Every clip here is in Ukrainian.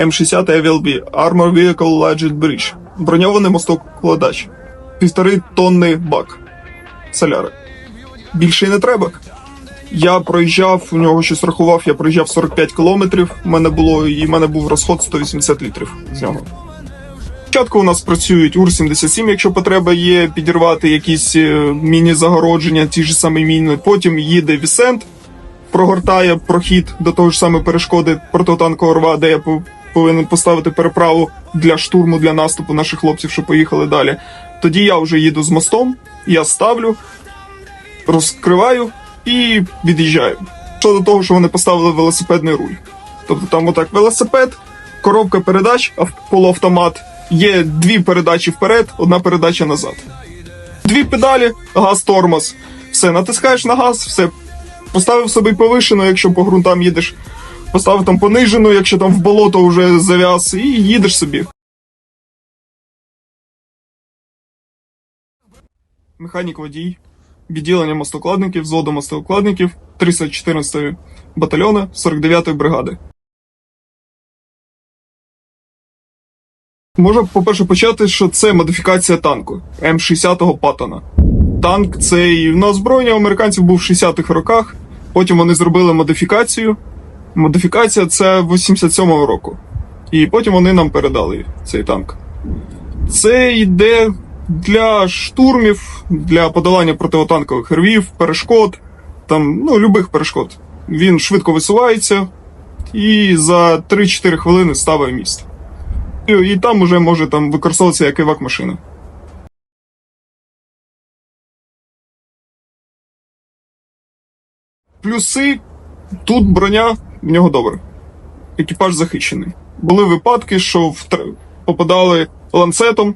М60 AVLB Armor Vehicle Large Bridge. Броньований мостокладач. Півтори тонни бак. Соляри. Більше не треба. Я проїжджав, у нього щось рахував, я проїжджав 45 кілометрів. У мене було і в мене був розход 180 літрів з нього. Спочатку у нас працюють УР-77, якщо потреба є підірвати якісь е, міні-загородження, ті ж самі міни. Потім їде Вісент, прогортає прохід до того ж саме перешкоди протитанкового рва, де я повинен поставити переправу для штурму, для наступу наших хлопців, що поїхали далі. Тоді я вже їду з мостом, я ставлю, розкриваю і від'їжджаю. Щодо того, що вони поставили велосипедний руль. Тобто там отак велосипед, коробка передач, полуавтомат, є дві передачі вперед, одна передача назад. Дві педалі, газ, тормоз. Все, натискаєш на газ, все. Поставив собі повишену, якщо по ґрунтам їдеш. Поставив там понижену, якщо там в болото вже зав'яз, і їдеш собі. Механік водій, відділення мостокладників, взводу мостокладників 314 батальйону 49-ї бригади. Можна, по-перше, почати, що це модифікація танку М60 Паттона. Танк цей на озброєння американців був в 60-х роках. Потім вони зробили модифікацію. Модифікація це 87-го року. І потім вони нам передали цей танк. Це йде для штурмів, для подолання противотанкових рвів, перешкод, там, ну, любих перешкод. Він швидко висувається і за 3-4 хвилини ставить міст. І, і там уже може там використовуватися як івак машина. Плюси тут броня в нього добре. Екіпаж захищений. Були випадки, що втр- попадали ланцетом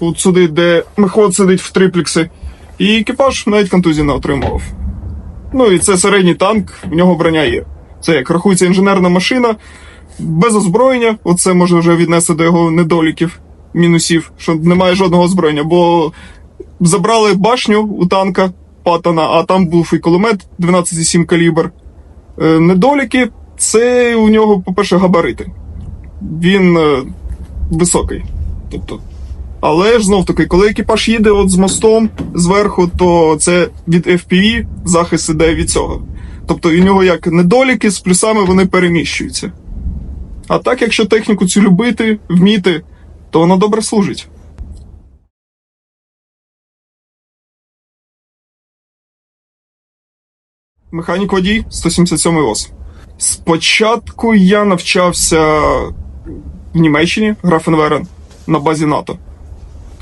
от сюди, де мехвод сидить в триплікси, і екіпаж навіть контузії не отримував. Ну і це середній танк, в нього броня є. Це як рахується інженерна машина, без озброєння. Оце можна вже віднести до його недоліків, мінусів, що немає жодного озброєння, бо забрали башню у танка Паттона, а там був і кулемет 12,7 калібр. Е, Недоліки це у нього, по-перше, габарити. Він е, високий. Тобто. Але ж знов таки, коли екіпаж їде от з мостом зверху, то це від FPV захист іде від цього. Тобто у нього як недоліки з плюсами вони переміщуються. А так, якщо техніку цю любити, вміти, то вона добре служить. Механік водій 177 ВОЗ. Спочатку я навчався в Німеччині, Графенверен, на базі НАТО.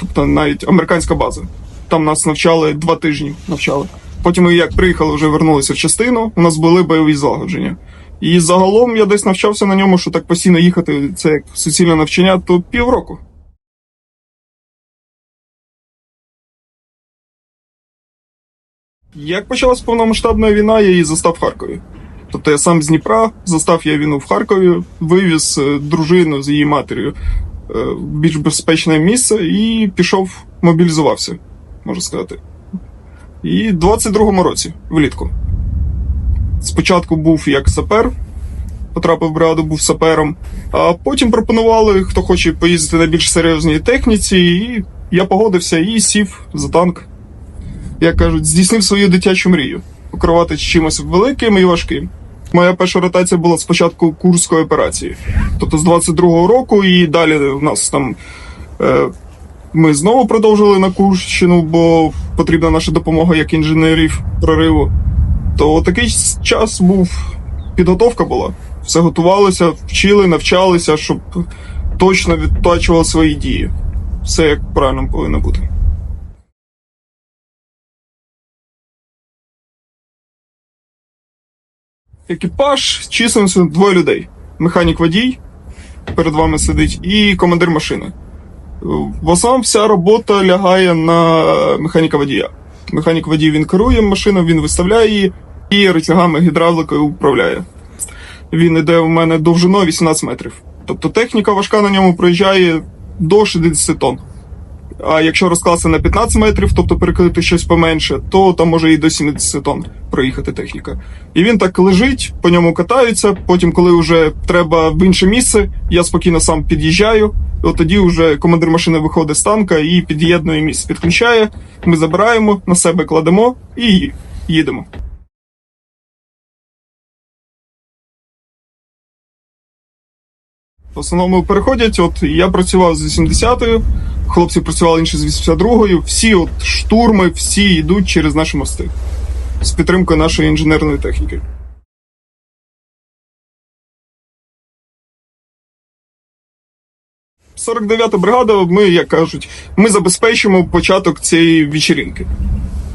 Тобто навіть американська база. Там нас навчали два тижні. навчали. Потім ми як приїхали, вже вернулися в частину, у нас були бойові злагодження. І загалом я десь навчався на ньому, що так постійно їхати, це як суцільне навчання, то півроку. Як почалась повномасштабна війна, я її застав в Харкові. Тобто я сам з Дніпра, застав я війну в Харкові, вивіз е, дружину з її матір'ю е, в більш безпечне місце і пішов, мобілізувався, можна сказати. І в 22-му році, влітку. Спочатку був як сапер, потрапив в бригаду, був сапером, а потім пропонували, хто хоче поїздити на більш серйозній техніці, і я погодився і сів за танк. Як кажуть, здійснив свою дитячу мрію покривати чимось великим і важким. Моя перша ротація була спочатку курської операції, тобто з 22-го року, і далі у нас там е, ми знову продовжили на Курщину, бо потрібна наша допомога як інженерів прориву. То такий час був, підготовка була. Все готувалося, вчили, навчалися, щоб точно відточували свої дії. Все як правильно повинно бути. Екіпаж численністю двоє людей. Механік водій перед вами сидить, і командир машини. В основному вся робота лягає на механіка водія. Механік водій він керує машиною, він виставляє її і рычагами гідравликою управляє. Він іде в мене довжиною 18 метрів. Тобто техніка важка на ньому проїжджає до 60 тонн. А якщо розкласти на 15 метрів, тобто перекрити щось поменше, то там може і до 70 тонн проїхати техніка. І він так лежить, по ньому катаються. Потім, коли вже треба в інше місце, я спокійно сам під'їжджаю. От тоді вже командир машини виходить з танка і під'єднує місце, підключає. Ми забираємо, на себе кладемо і їдемо. В основному переходять. От я працював з 80-ю, хлопці працювали інші з 82-ю. Всі от штурми, всі йдуть через наші мости з підтримкою нашої інженерної техніки. – 49-та бригада, ми, як кажуть, ми забезпечимо початок цієї вечірінки.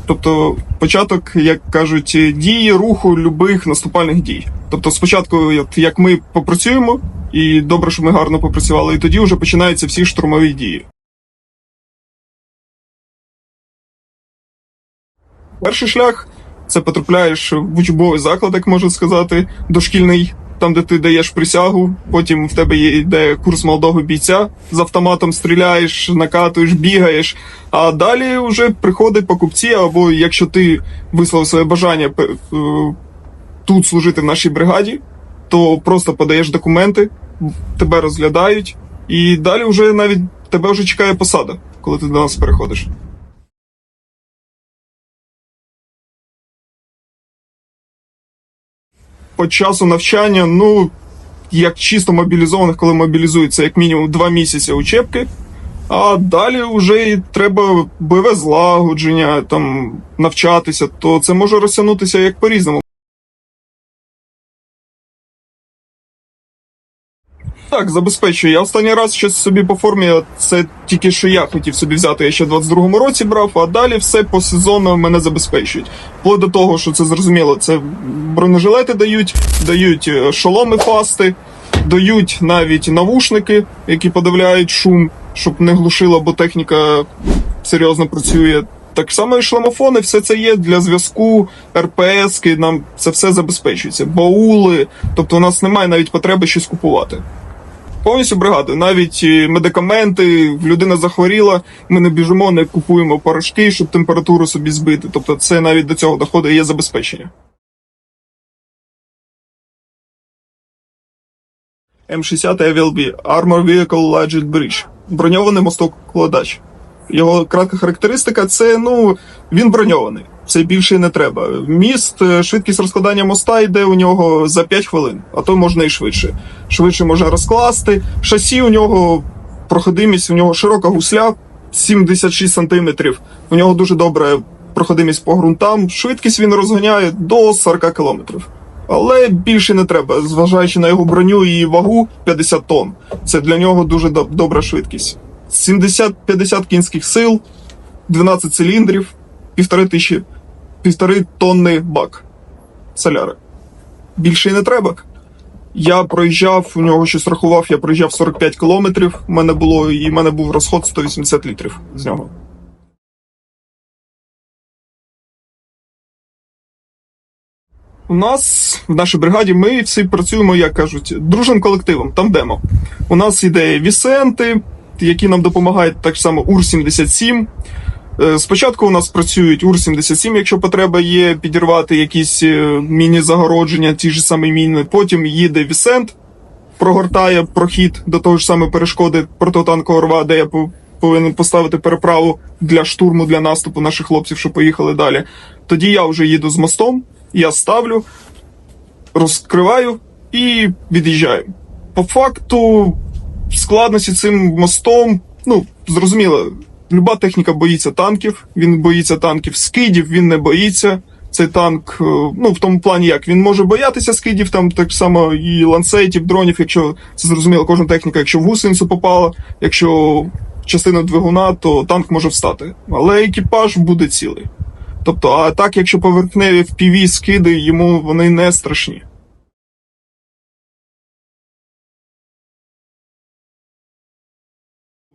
Тобто початок, як кажуть, дії, руху любих наступальних дій. Тобто, спочатку, як ми попрацюємо, і добре, що ми гарно попрацювали, і тоді вже починаються всі штурмові дії. Перший шлях це потрапляєш в учбовий заклад, як можна сказати, дошкільний, там, де ти даєш присягу. Потім в тебе йде курс молодого бійця з автоматом стріляєш, накатуєш, бігаєш. А далі вже приходять покупці, або якщо ти висловив своє бажання е, тут служити в нашій бригаді, то просто подаєш документи, тебе розглядають, і далі вже навіть тебе вже чекає посада, коли ти до нас переходиш. По часу навчання, ну, як чисто мобілізованих, коли мобілізується, як мінімум два місяці учебки, а далі вже і треба бойове злагодження, там навчатися, то це може розтягнутися як по-різному. Так, забезпечую. Я останній раз щось собі по формі, це тільки що я хотів собі взяти, я ще в 22-му році брав, а далі все по сезону мене забезпечують. Вплоть до того, що це зрозуміло, це бронежилети дають, дають е, шоломи фасти, дають навіть навушники, які подавляють шум, щоб не глушило, бо техніка серйозно працює. Так само і шлемофони, все це є для зв'язку, РПСки, нам це все забезпечується. Баули, тобто у нас немає навіть потреби щось купувати. Повністю бригади, навіть е, медикаменти, людина захворіла, ми не біжимо, не купуємо порошки, щоб температуру собі збити. Тобто це навіть до цього доходить, є забезпечення. М60 AVLB Armor Vehicle Large Bridge. Броньований мостокладач. Його кратка характеристика це ну він броньований. Це більше не треба. Міст, е, швидкість розкладання моста йде у нього за 5 хвилин, а то можна і швидше. Швидше можна розкласти. Шасі у нього проходимість, у нього широка гусля 76 сантиметрів. У нього дуже добра проходимість по ґрунтам. Швидкість він розганяє до 40 кілометрів. Але більше не треба, зважаючи на його броню і вагу 50 тонн. Це для нього дуже доб- добра швидкість. 70-50 кінських сил, 12 циліндрів, півтори тисячі, півтори тонни бак соляри. Більше й не треба. Я проїжджав, у нього щось рахував, я проїжджав 45 кілометрів. У мене було, і в мене був розход 180 літрів з нього. У нас в нашій бригаді ми всі працюємо, як кажуть, дружним колективом, тандемом. У нас іде Вісенти, які нам допомагають так само УР-77. Е, Спочатку у нас працюють УР-77, якщо потреба є підірвати якісь е, міні-загородження, ті ж самі міни. Потім їде Вісент, прогортає прохід до того ж саме перешкоди протитанкового рва, де я повинен поставити переправу для штурму, для наступу наших хлопців, що поїхали далі. Тоді я вже їду з мостом, я ставлю, розкриваю і від'їжджаю. По факту, складності цим мостом, ну, зрозуміло, люба техніка боїться танків, він боїться танків, скидів він не боїться. Цей танк, е, ну в тому плані, як він може боятися скидів, там так само і ланцетів, дронів, якщо це зрозуміло, кожна техніка, якщо в гусеницю попала, якщо в частину двигуна, то танк може встати. Але екіпаж буде цілий. Тобто, а так, якщо поверхневі впіві скиди, йому вони не страшні.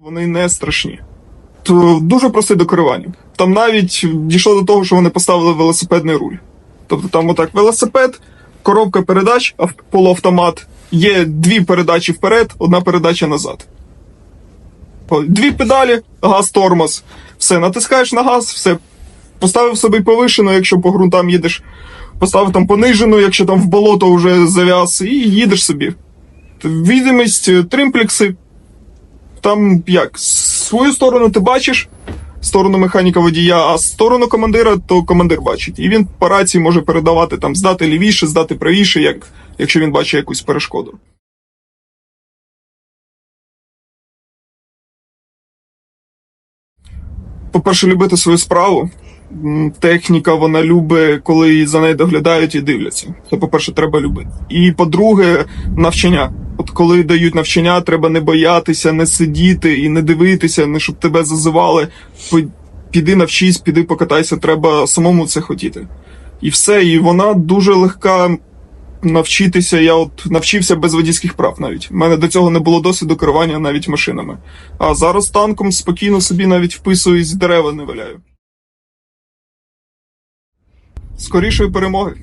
Вони не страшні. То дуже просте до керування. Там навіть дійшло до того, що вони поставили велосипедний руль. Тобто там отак велосипед, коробка передач, полуавтомат, є дві передачі вперед, одна передача назад. Дві педалі, газ, тормоз. Все, натискаєш на газ, все. Поставив собі повишену, якщо по ґрунтам їдеш. Поставив там понижену, якщо там в болото вже зав'яз, і їдеш собі. Відомість, тримплекси. Там як? Свою сторону ти бачиш, сторону механіка водія, а сторону командира, то командир бачить. І він по рації може передавати там здати лівіше, здати правіше, як, якщо він бачить якусь перешкоду. По-перше, любити свою справу. Техніка, вона любить, коли за нею доглядають і дивляться. Це, по-перше, треба любити. І по-друге, навчання. От коли дають навчання, треба не боятися, не сидіти і не дивитися, не щоб тебе зазивали. Піди навчись, піди покатайся, треба самому це хотіти. І все, і вона дуже легка навчитися. Я от навчився без водійських прав навіть. У мене до цього не було досвіду керування навіть машинами. А зараз танком спокійно собі навіть вписуюсь, дерева не валяю. Скорішої перемоги.